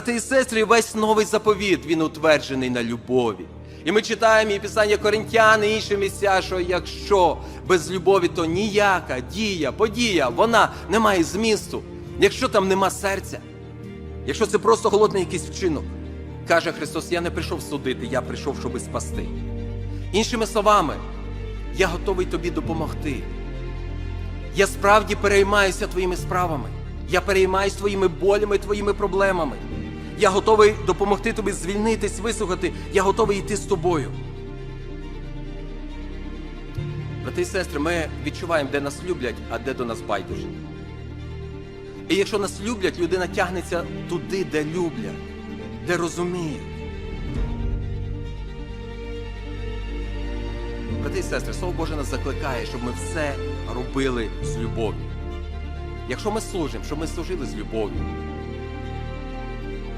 Брати і сестри, весь новий заповіт він утверджений на любові. І ми читаємо і Писання Коринтян, і інші місця, що якщо без любові, то ніяка дія, подія, вона не має змісту. Якщо там нема серця, якщо це просто голодний якийсь вчинок, каже Христос, я не прийшов судити, я прийшов, щоби спасти. Іншими словами, я готовий тобі допомогти. Я справді переймаюся твоїми справами. Я переймаюся твоїми болями, твоїми проблемами. Я готовий допомогти тобі звільнитись, вислухати. Я готовий йти з тобою. Брати і сестри, ми відчуваємо, де нас люблять, а де до нас байдуже. І якщо нас люблять, людина тягнеться туди, де люблять, де розуміють. Брати і сестри, Слово Боже нас закликає, щоб ми все робили з любов'ю. Якщо ми служимо, щоб ми служили з любов'ю.